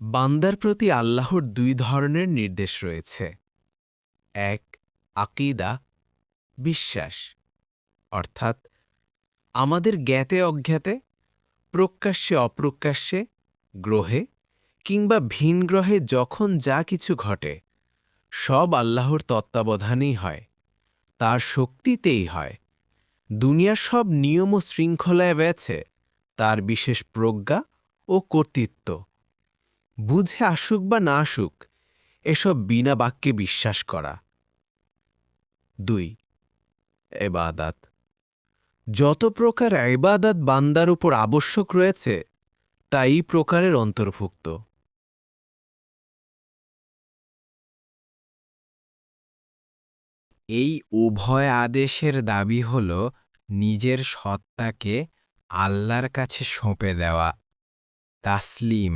বান্দার প্রতি আল্লাহর দুই ধরনের নির্দেশ রয়েছে। এক, আকিদা, বিশ্বাস। অর্থাৎ, আমাদের জ্ঞাতে অজ্ঞাতে, প্রকাশ্যে অপ্রকাশ্যে, গ্রহে কিংবা ভিন গ্রহে যখন যা কিছু ঘটে, সব আল্লাহর তত্ত্বাবধানেই হয়, তার শক্তিতেই হয়। দুনিয়ার সব নিয়ম ও শৃঙ্খলায় রয়েছে, তার বিশেষ প্রজ্ঞা ও কর্তৃত্ব। বুঝে আসুক বা না আসুক, এসব বিনা বাক্যে বিশ্বাস করা। দুই, এবাদাত। যত প্রকার এবাদাত বান্দার উপর আবশ্যক রয়েছে তা এই প্রকারের অন্তর্ভুক্ত। এই উভয় আদেশের দাবি হল নিজের সত্তাকে আল্লাহর কাছে সঁপে দেওয়া, তাসলিম।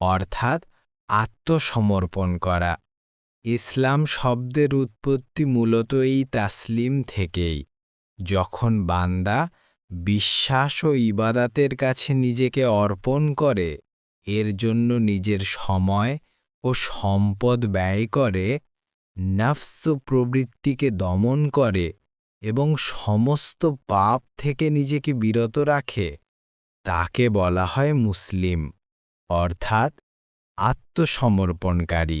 অর্থাৎ আত্মসমর্পণ করা। ইসলাম শব্দের উৎপত্তি মূলত এই তাসলিম থেকেই। যখন বান্দা বিশ্বাস ও ইবাদাতের কাছে নিজেকে অর্পণ করে, এর জন্য নিজের সময় ও সম্পদ ব্যয় করে, নফস প্রবৃত্তিকে দমন করে এবং সমস্ত পাপ থেকে নিজেকে বিরত রাখে, তাকে বলা হয় মুসলিম। অর্থাৎ আত্মসমর্পণকারী।